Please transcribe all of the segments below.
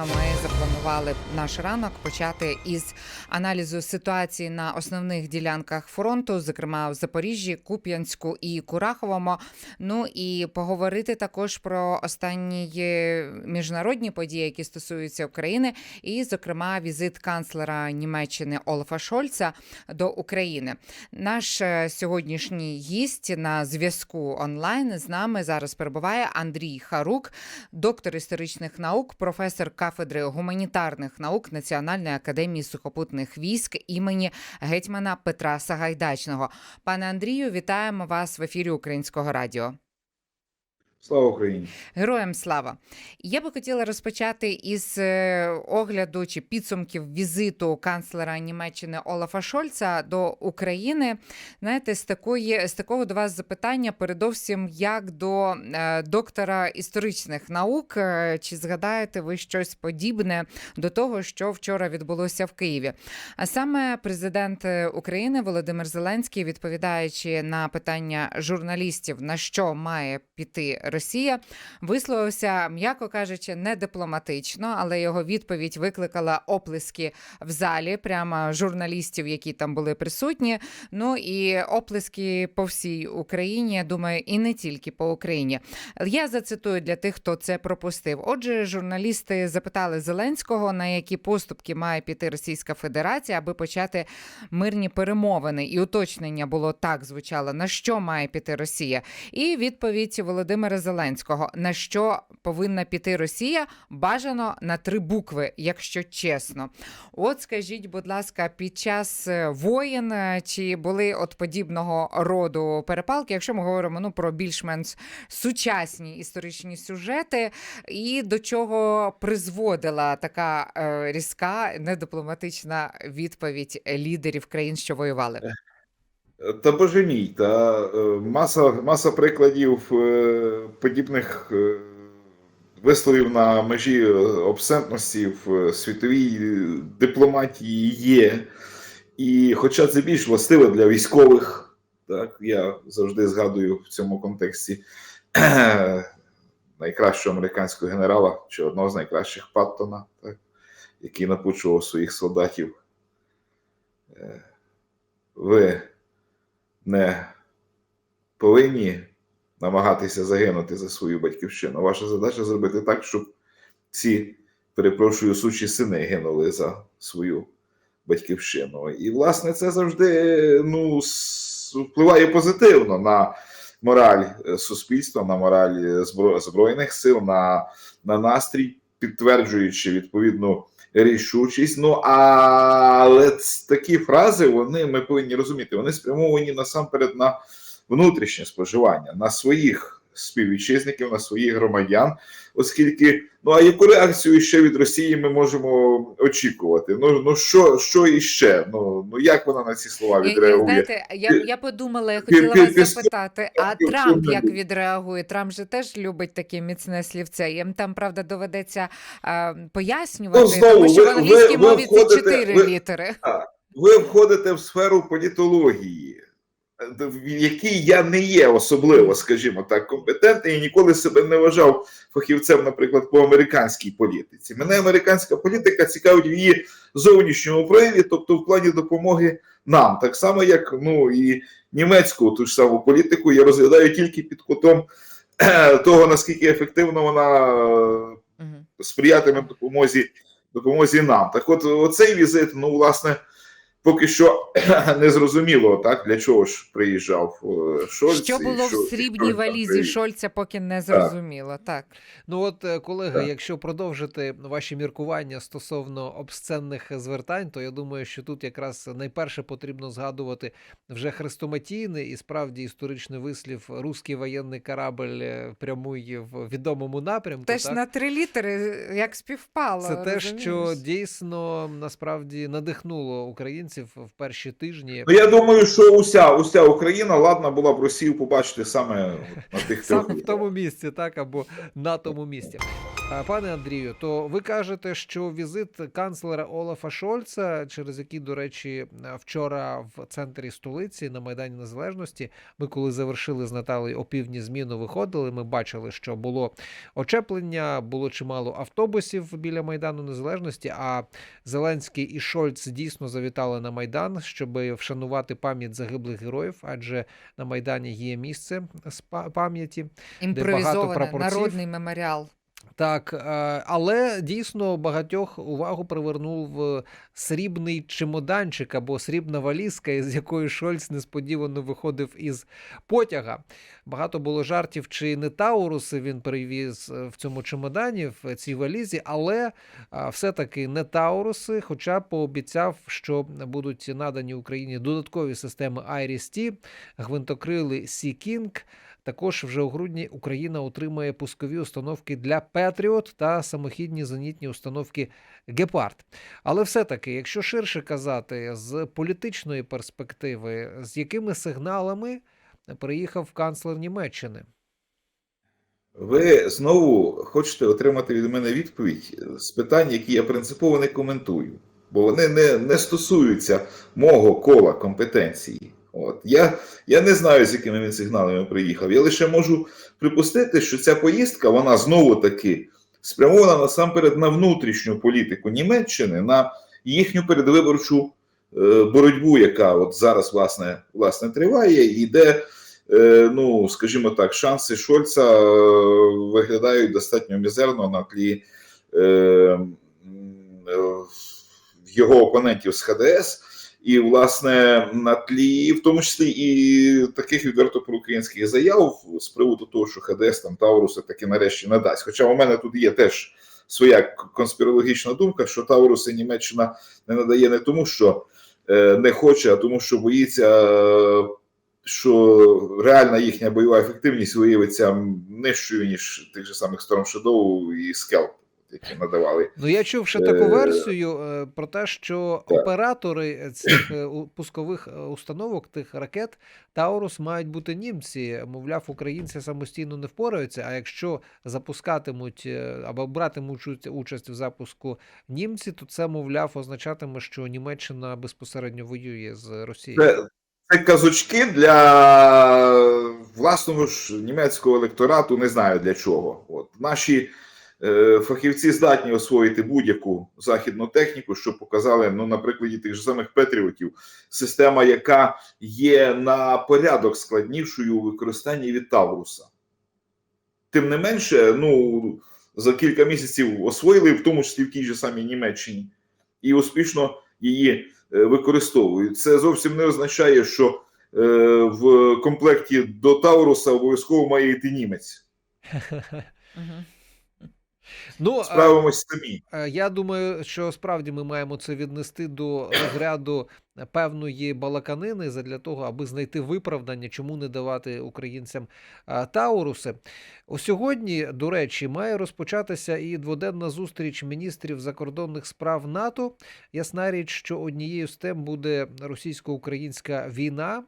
Завтра ми запланували наш ранок почати із аналізу ситуації на основних ділянках фронту, зокрема в Запоріжжі, Куп'янську і Кураховому. Ну і поговорити також про останні міжнародні події, які стосуються України, і, зокрема, візит канцлера Німеччини Олафа Шольца до України. Наш е, сьогоднішній гість на зв'язку онлайн з нами зараз перебуває Андрій Харук, доктор історичних наук, професор кафедри гуманітарних наук Національної академії сухопутних військ імені гетьмана Петра Сагайдачного. Пане Андрію, вітаємо вас в ефірі Українського радіо. Слава Україні! Героям слава! Я би хотіла розпочати із е, огляду чи підсумків візиту канцлера Німеччини Олафа Шольца до України. Знаєте, з такої з такого до вас запитання, передовсім як до е, доктора історичних наук. Е, Чи згадаєте ви щось подібне до того, що вчора відбулося в Києві? А саме президент України Володимир Зеленський, відповідаючи на питання журналістів, на що має піти Росія, висловився, м'яко кажучи, не дипломатично, але його відповідь викликала оплески в залі, прямо журналістів, які там були присутні. Ну і оплески по всій Україні. Я думаю, і не тільки по Україні. Я зацитую для тих, хто це пропустив. Отже, журналісти запитали Зеленського, на які поступки має піти Російська Федерація, аби почати мирні перемовини. І уточнення було так звучало: на що має піти Росія? І відповідь Володимира Зеленського: на що повинна піти Росія? Бажано на три букви, якщо чесно. От скажіть, будь ласка, під час е, воєн е, чи були от подібного роду перепалки, якщо ми говоримо ну про більш-менш сучасні історичні сюжети, і до чого призводила така е, різка недипломатична відповідь лідерів країн, що воювали? Та боже мій, та е, маса, маса прикладів е, подібних е, висловів на межі обсентності в світовій дипломатії є. І хоча це більш властиве для військових, так, я завжди згадую в цьому контексті найкращого американського генерала чи одного з найкращих Паттона, так, який напучував своїх солдатів. Ви не повинні намагатися загинути за свою батьківщину. Ваша задача зробити так, щоб ці, перепрошую, сучі сини гинули за свою батьківщину. І, власне, це завжди ну, впливає позитивно на мораль е, суспільства, на мораль е, Збройних сил, на, на настрій, підтверджуючи відповідну рішучість. Ну але такі фрази вони ми повинні розуміти. Вони спрямовані насамперед на внутрішнє споживання, на своїх співвітчизників, на своїх громадян, оскільки ну а яку реакцію ще від Росії ми можемо очікувати? Ну ну що, що іще? Ну ну як вона на ці слова відреагує? знаєте, я, я подумала, я хотіла вас запитати, а Трамп як відреагує? Трамп же теж любить таке міцне слівце. Їм там, правда, доведеться а, пояснювати, Ну, знову, тому що ви- в англійській ви- ви мові це чотири літери. ви входите в сферу політології, в якій я не є особливо, скажімо так, компетентний і ніколи себе не вважав фахівцем, наприклад, по американській політиці. Мене американська політика цікавить в її зовнішньому прояві, тобто в плані допомоги нам, так само як ну і німецьку ту ж саму політику я розглядаю тільки під кутом е, того, наскільки ефективно вона сприятиме допомозі, допомозі нам. Так от, оцей візит, ну, власне, поки що не зрозуміло, так, для чого ж приїжджав е, Шольц. Що і було в срібній валізі. Шольця, поки не зрозуміло. Так. Ну от, е, колеги, Так. якщо продовжити ваші міркування стосовно обсценних звертань, то я думаю, що тут якраз найперше потрібно згадувати вже хрестоматійний і справді історичний вислів «Руський воєнний корабль е, прямує в відомому напрямку. Теж так? на три літери, як співпало. Це те, що дійсно насправді надихнуло українців в перші тижні. Ну, я думаю, що уся, уся Україна ладна була б Росію побачити саме на тих трьох Саме в тому місці, так або на тому місці. Пане Андрію, то ви кажете, що візит канцлера Олафа Шольца, через який, до речі, вчора в центрі столиці на Майдані Незалежності, ми коли завершили з Наталею опівдні зміну, виходили. Ми бачили, що було очеплення, було чимало автобусів біля Майдану Незалежності. А Зеленський і Шольц дійсно завітали на Майдан, щоб вшанувати пам'ять загиблих героїв, адже на Майдані є місце з па- пам'яті. Імпровізований прапорців. народний меморіал. Так, е, але дійсно багатьох увагу привернув е, срібний чемоданчик або срібна валізка, із якої Шольц несподівано виходив із потяга. Багато було жартів, чи не Тауруси він привіз е, в цьому чемодані, в цій валізі, але все-таки не Тауруси, хоча пообіцяв, що будуть надані Україні додаткові системи Iris-T, гвинтокрили Sea King, також вже у грудні Україна отримає пускові установки для Петріот та самохідні зенітні установки Гепард. Але все-таки, якщо ширше казати, з політичної перспективи, з якими сигналами приїхав канцлер Німеччини? Ви знову хочете отримати від мене відповідь з питань, які я принципово не коментую, бо вони не, не стосуються мого кола компетенції. От. Я, я не знаю, з якими він сигналами приїхав. Я лише можу припустити, що ця поїздка, вона знову таки спрямована насамперед на внутрішню політику Німеччини, на їхню передвиборчу е, боротьбу, яка от зараз власне, власне триває, і де е, ну, скажімо так, шанси Шольца е, виглядають достатньо мізерно на тлі е, е, його опонентів з ХДС, і, власне, на тлі, в тому числі і таких відверто проукраїнських заяв з приводу того, що ХДС там Тауруси таки нарешті надасть. Хоча у мене тут є теж своя конспірологічна думка, що Тауруси Німеччина не надає не тому, що е, не хоче, а тому, що боїться. що реальна їхня бойова ефективність виявиться нижчою, ніж тих же самих Storm Shadow і Scalp, які надавали. Ну, я чув ще таку Е, версію е, про те, що так. оператори цих е, пускових установок, тих ракет Таурус мають бути німці. Мовляв, українці самостійно не впораються. А якщо запускатимуть або братимуть участь- в запуску німці, то це, мовляв, означатиме, що Німеччина безпосередньо воює з Росією. Це, це казочки для власного ж німецького електорату, не знаю для чого. От наші фахівці здатні освоїти будь-яку західну техніку, що показали ну, на прикладі тих же самих Петріотів, система, яка є на порядок складнішою у використанні від Тавруса. Тим не менше, ну за кілька місяців освоїли, в тому числі в тій же самій Німеччині, і успішно її е, використовують. Це зовсім не означає, що е, в комплекті до Тауруса обов'язково має йти німець. Ну, Справимось самі. Е, Я думаю, що справді ми маємо це віднести до розряду певної балаканини задля того, аби знайти виправдання, чому не давати українцям Тауруси. У сьогодні, до речі, має розпочатися і дводенна зустріч міністрів закордонних справ НАТО. Ясна річ, що однією з тем буде російсько-українська війна.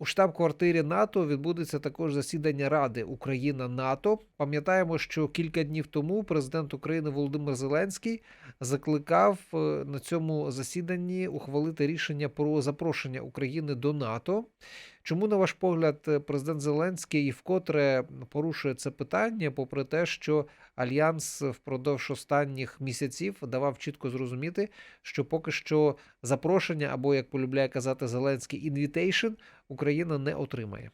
У штаб-квартирі НАТО відбудеться також засідання Ради Україна НАТО. Пам'ятаємо, що кілька днів тому президент України Володимир Зеленський закликав е, на цьому засіданні ухвалити рішення про запрошення України до НАТО. Чому, на ваш погляд, е, президент Зеленський вкотре порушує це питання, попри те, що альянс впродовж останніх місяців давав чітко зрозуміти, що поки що запрошення, або як полюбляє казати Зеленський, інвітейшн Україна не отримає.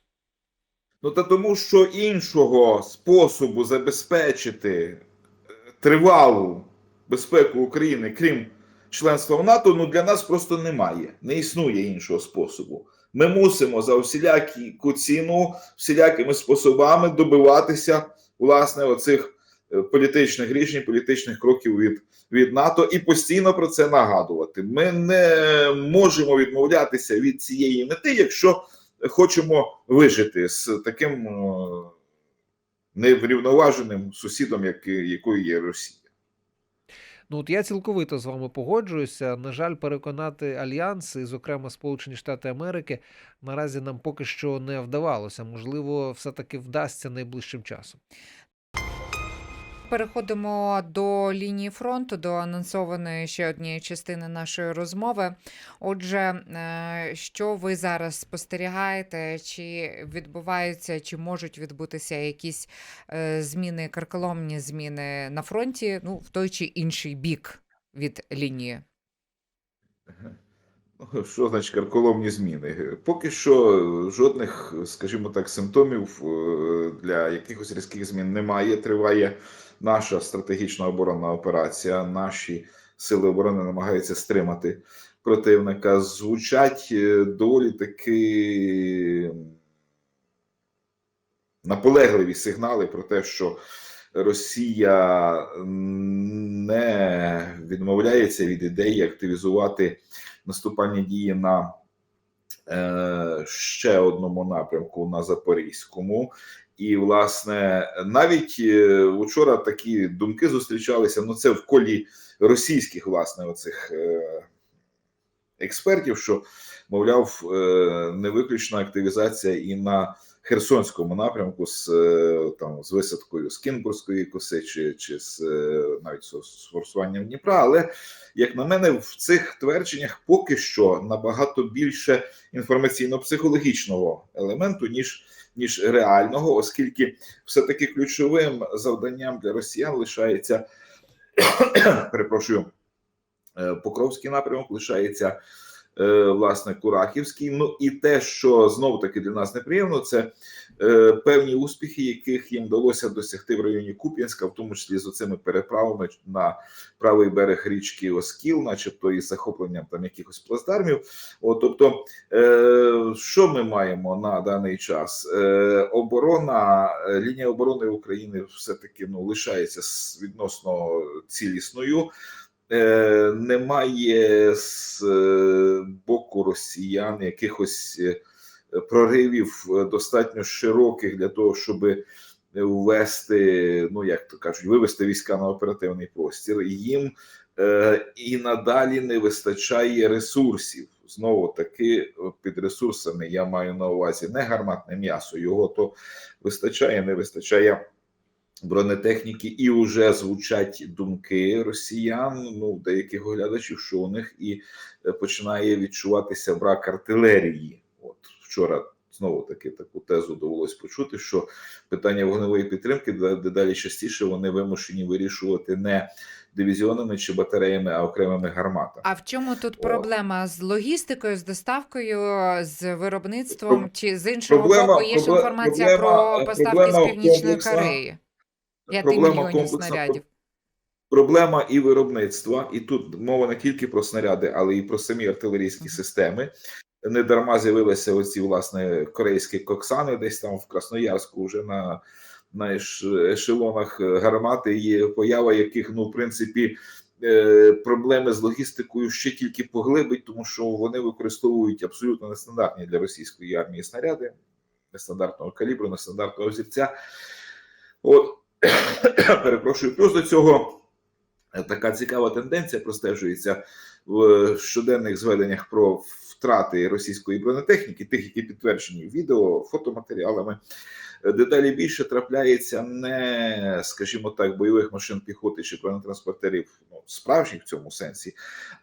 Ну та тому, що іншого способу забезпечити е, тривалу безпеку України, крім членства в НАТО, ну для нас просто немає. Не існує іншого способу. Ми мусимо за всіляку ціну, всілякими способами добиватися власне оцих е, політичних рішень, політичних кроків від, від НАТО і постійно про це нагадувати. Ми не можемо відмовлятися від цієї мети, якщо хочемо вижити з таким е, неврівноваженим сусідом, як, якою є Росія. Ну от я цілковито з вами погоджуюся. На жаль, переконати альянс, і, зокрема Сполучені Штати Америки, наразі нам поки що не вдавалося. Можливо, все таки вдасться найближчим часом. Переходимо до лінії фронту, до анонсованої ще однієї частини нашої розмови. Отже, е, що ви зараз спостерігаєте? Чи відбуваються, чи можуть відбутися якісь е, зміни, карколомні зміни на фронті, ну, в той чи інший бік від лінії? Ну, Що значить карколомні зміни? Поки що жодних, скажімо так, симптомів е, для якихось різких змін немає. Триває наша стратегічна оборонна операція. Наші сили оборони намагаються стримати противника. Звучать е, доволі таки наполегливі сигнали про те, що Росія не відмовляється від ідеї активізувати наступальні дії на е, ще одному напрямку на Запорізькому. І, власне, навіть е, вчора такі думки зустрічалися. Ну, це в колі російських, власне, оцих е, експертів, що, мовляв, е, не виключна активізація і на Херсонському напрямку з е, там з висадкою з Кінбурзької коси, чи, чи з е, навіть з форсуванням Дніпра. Але як на мене, в цих твердженнях поки що набагато більше інформаційно-психологічного елементу, ніж ніж реального, оскільки все-таки ключовим завданням для росіян лишається перепрошую, е, Покровський напрямок лишається власне Курахівський. Ну і те, що знов таки для нас неприємно, це е, певні успіхи, яких їм вдалося досягти в районі Куп'янська, в тому числі з оцими переправами на правий берег річки Оскіл, начебто із захопленням там якихось плацдармів. От, тобто, е, що ми маємо на даний час? Е, оборона, е, лінія оборони України все таки ну лишається відносно цілісною. Е, немає з е, боку росіян якихось е, проривів достатньо широких для того, щоб ввести, ну як то кажуть, вивести війська на оперативний простір. Їм і надалі не вистачає ресурсів. Знову таки, під ресурсами я маю на увазі не гарматне м'ясо, його то вистачає, не вистачає бронетехніки, і вже звучать думки росіян, ну деяких оглядачів, що у них і е, починає відчуватися брак артилерії. От вчора знову таки таку тезу довелось почути, що питання вогневої підтримки дедалі частіше вони вимушені вирішувати не дивізіонами чи батареями, а окремими гарматами. А в чому тут О. проблема з логістикою, з доставкою, з виробництвом? Чи з іншого проблема- боку є ж інформація проблема- про поставки проблема з Північної. Кореї? Проблема снарядів. Проблема і виробництва, і тут мова не тільки про снаряди, але і про самі артилерійські Мгм. системи. Не дарма з'явилися оці власне корейські коксани, десь там в Красноярську, вже на, на ешелонах гармати є поява, яких ну в принципі е, проблеми з логістикою ще тільки поглибить, тому що вони використовують абсолютно нестандартні для російської армії снаряди, нестандартного калібру, нестандартного взірця. От перепрошую, плюс до цього е, така цікава тенденція простежується в щоденних зведеннях про втрати російської бронетехніки, тих, які підтверджені відео, фотоматеріалами. Е, Дедалі більше трапляється не, скажімо так, бойових машин піхоти чи бронетранспортерів, ну, справжніх в цьому сенсі,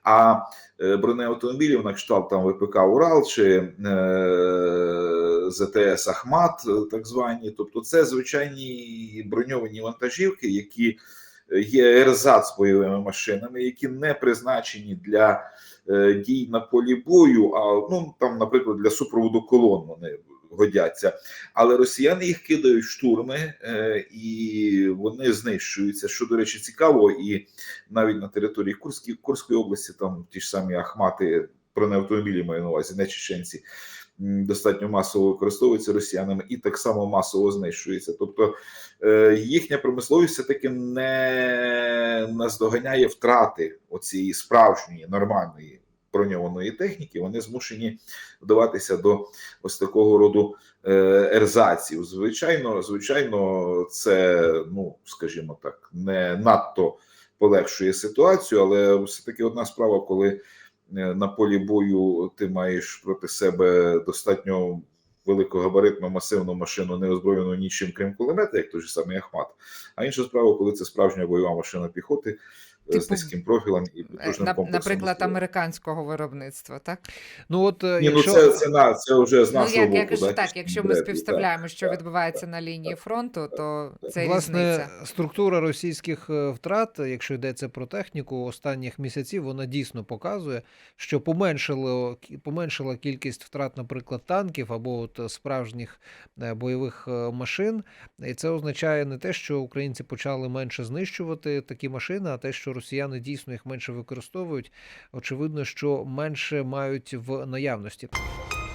а е, бронеавтомобілів на кшталт там ВПК Урал чи е, ЗТС Ахмат, е, так звані. Тобто, це звичайні броньовані вантажівки, які є ерзац бойовими машинами, які не призначені для е, дій на полі бою, а ну там, наприклад, для супроводу колон вони годяться. Але росіяни їх кидають штурми, е, і вони знищуються. Що, до речі, цікаво, і навіть на території Курської, Курської області, там ті ж самі Ахмати, бронеавтомобілі маю на увазі, не чеченці. Достатньо масово використовуються росіянами і так само масово знищується. Тобто е, їхня промисловість все таки не наздоганяє втрати оцієї справжньої нормальної броньованої техніки. Вони змушені вдаватися до ось такого роду е, ерзаців. Звичайно, звичайно, це ну скажімо так, не надто полегшує ситуацію, але все таки одна справа, коли на полі бою ти маєш проти себе достатньо великогабаритну масивну машину, не озброєну нічим, крім кулемета, як той же самий Ахмат. А інша справа, коли це справжня бойова машина піхоти е, з Типу, низьким профілем і Е, потужним на- комплексом. Наприклад, американського виробництва, так? Ну от е, Ні, ну якщо це, це, на, це вже з Ну, як, боку. я кажу, да, так, якщо ми співставляємо, що так, відбувається на лінії фронту, то це Власне, різниця. структура російських втрат, якщо йдеться про техніку останніх місяців, вона дійсно показує, що поменшило поменшила кількість втрат, наприклад, танків або от справжніх бойових машин. І це означає не те, що українці почали менше знищувати такі машини, а те, що росіяни дійсно їх менше використовують. Очевидно, що менше мають в наявності.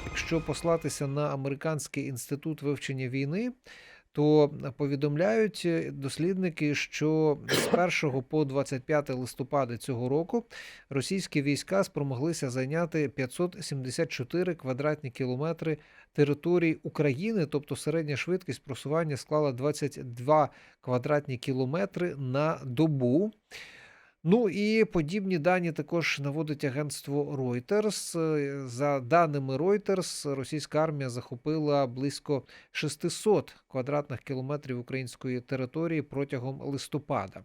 Якщо послатися на американський інститут вивчення війни, то повідомляють дослідники, що з 1 по 25 листопада цього року російські війська спромоглися зайняти 574 квадратні кілометри території України, тобто середня швидкість просування склала 22 квадратні кілометри на добу. Ну і подібні дані також наводить агентство Reuters. Е, За даними Reuters, російська армія захопила близько 600 квадратних кілометрів української території протягом листопада.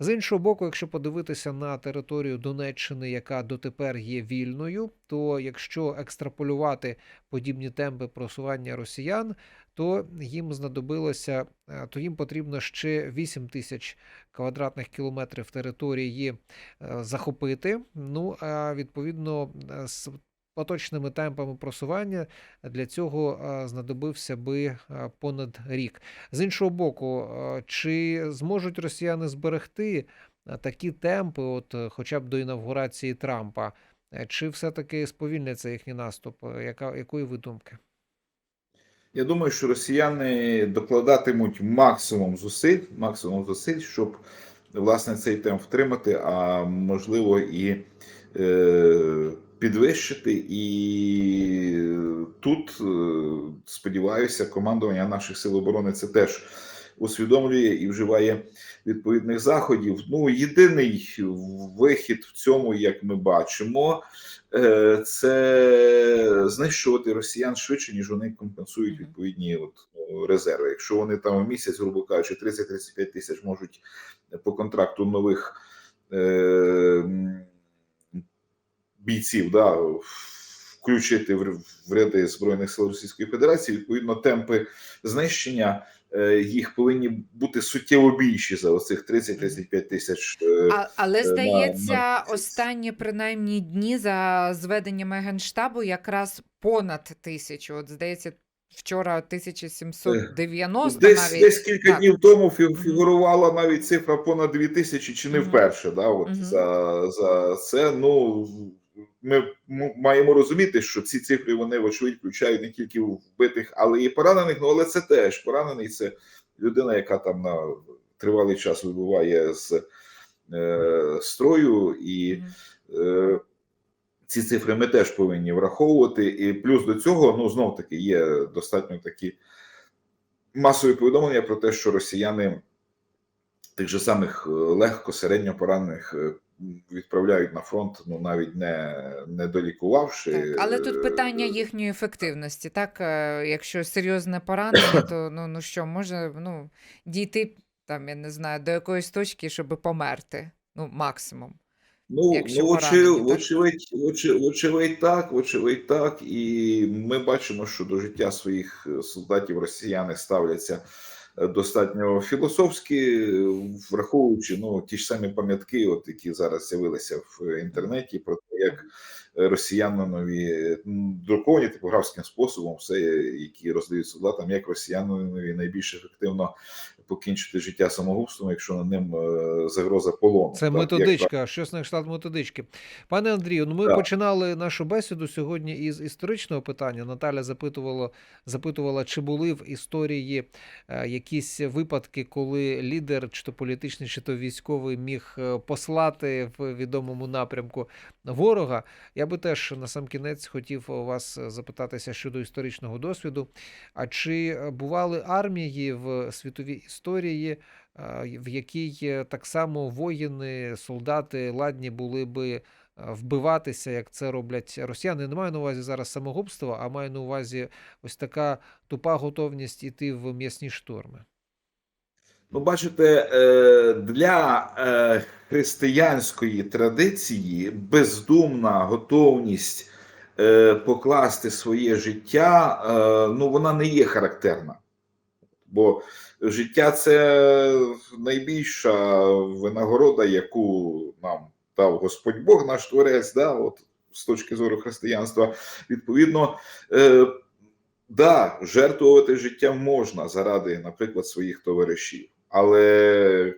З іншого боку, якщо подивитися на територію Донеччини, яка дотепер є вільною, то якщо екстраполювати подібні темпи просування росіян, то їм знадобилося, е, то їм потрібно ще 8 тисяч квадратних кілометрів території е, захопити. Ну а відповідно е, з поточними темпами просування для цього знадобився би понад рік. З іншого боку, чи зможуть росіяни зберегти такі темпи, от хоча б до інавгурації Трампа, чи все-таки сповільниться їхній наступ? Яка якої ви думки? Я думаю, що росіяни докладатимуть максимум зусиль, максимум зусиль, щоб власне цей темп втримати, а можливо і е, підвищити. І тут, е, сподіваюся, командування наших сил оборони це теж усвідомлює і вживає відповідних заходів. Ну, єдиний вихід в цьому, як ми бачимо, це знищувати росіян швидше, ніж вони компенсують відповідні от, ну, резерви. Якщо вони там в місяць, грубо кажучи, 30-35 тисяч можуть по контракту нових е, бійців да, включити в, ряди Збройних сил Російської Федерації, відповідно, темпи знищення е, їх повинні бути суттєво більші за оцих 30-35 тисяч. е, А, але на- здається, на- останні принаймні дні за зведеннями генштабу якраз понад тисячу. От здається, вчора 1790 Десь, навіть. десь кілька Так. днів тому фігурувала навіть цифра понад 2 тисячі, чи не вперше. Да, от Мгм. за, за це. Ну ми маємо розуміти, що ці цифри вони вочевидь включають не тільки вбитих, але і поранених. Ну але це теж поранений. Це людина, яка там на тривалий час вибуває з е, строю і. Е, ці цифри ми теж повинні враховувати. І плюс до цього, ну знов таки, є достатньо такі масові повідомлення про те, що росіяни тих же самих е, легко середньо поранених е, відправляють на фронт, ну навіть не, не долікувавши. Так, але тут питання Е, їхньої ефективності. Так, Е, якщо серйозне поранення, то ну, ну що, може ну, дійти там, я не знаю, до якоїсь точки, щоб померти. Ну, максимум. Ну, якщо ну очи, поранені, так? вочевидь так. І ми бачимо, що до життя своїх е, солдатів росіяни ставляться достатньо філософськи, е, враховуючи ну, ті ж самі пам'ятки, от які зараз з'явилися в інтернеті, про те, як росіянинові друковані типографським способом, все, які роздають владам, як росіянинові найбільш ефективно покінчити життя самогубством, якщо над ним е, загроза полону. Це Так, як методичка, щось на кшталт методички. Пане Андрію, ну ми Так. починали нашу бесіду сьогодні із історичного питання. Наталя запитувала, запитувала, чи були в історії е, якісь випадки, коли лідер, чи то політичний, чи то військовий, міг е, послати в відомому напрямку ворога. Я би теж на сам кінець хотів вас запитатися щодо історичного досвіду. А чи бували армії в світовій історії, е, в якій е, так само воїни, солдати ладні були би вбиватися, як це роблять росіяни. Не маю на увазі зараз самогубство, а маю на увазі ось така тупа готовність іти в м'ясні шторми. Ну, бачите, е, для е, християнської традиції бездумна готовність покласти своє життя, ну, вона не є характерна. Бо життя це найбільша винагорода, яку нам дав Господь Бог, наш Творець, да, от, з точки зору християнства. Відповідно, е, да, жертвувати життям можна заради, наприклад, своїх товаришів. Але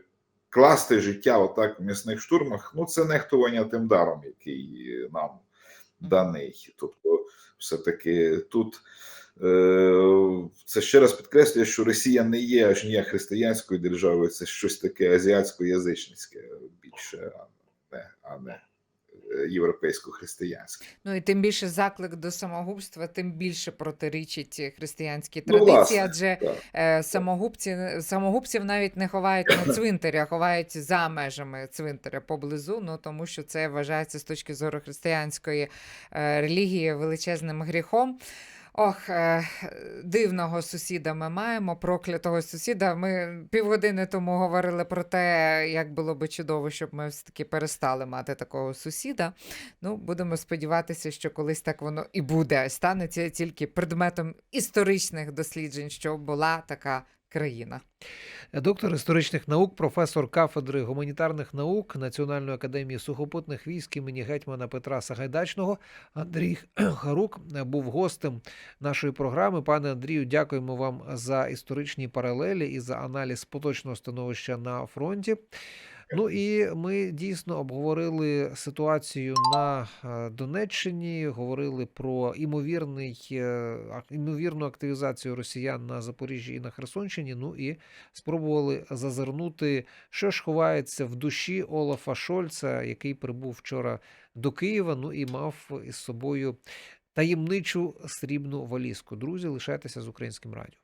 класти життя отак в м'ясних штурмах, ну це нехтування тим даром, який нам даний. Тобто, все-таки тут це ще раз підкреслює, що Росія не є аж ніяк християнською державою, це щось таке азіатсько-язичницьке більше, а не, а не е, європейсько-християнське. Ну і тим більше заклик до самогубства, тим більше протирічить християнській Ну, традиції, власне, адже так. е, самогубці, самогубців навіть не ховають на цвинтарі, а ховають за межами цвинтаря поблизу. Ну тому що це вважається з точки зору християнської е, релігії величезним гріхом. Ох, е, дивного сусіда ми маємо, проклятого сусіда. Ми півгодини тому говорили про те, як було би чудово, щоб ми все-таки перестали мати такого сусіда. Ну, будемо сподіватися, що колись так воно і буде. Станеться тільки предметом історичних досліджень, що була така країна. Доктор історичних наук, професор кафедри гуманітарних наук Національної академії сухопутних військ імені гетьмана Петра Сагайдачного Андрій Харук був гостем нашої програми. Пане Андрію, дякуємо вам за історичні паралелі і за аналіз поточного становища на фронті. Ну і ми дійсно обговорили ситуацію на е, Донеччині, говорили про імовірний, е, імовірну активізацію росіян на Запоріжжі і на Херсонщині. Ну і спробували зазирнути, що ж ховається в душі Олафа Шольца, який прибув вчора до Києва. Ну і мав із собою таємничу срібну валізку. Друзі, лишайтеся з українським радіо.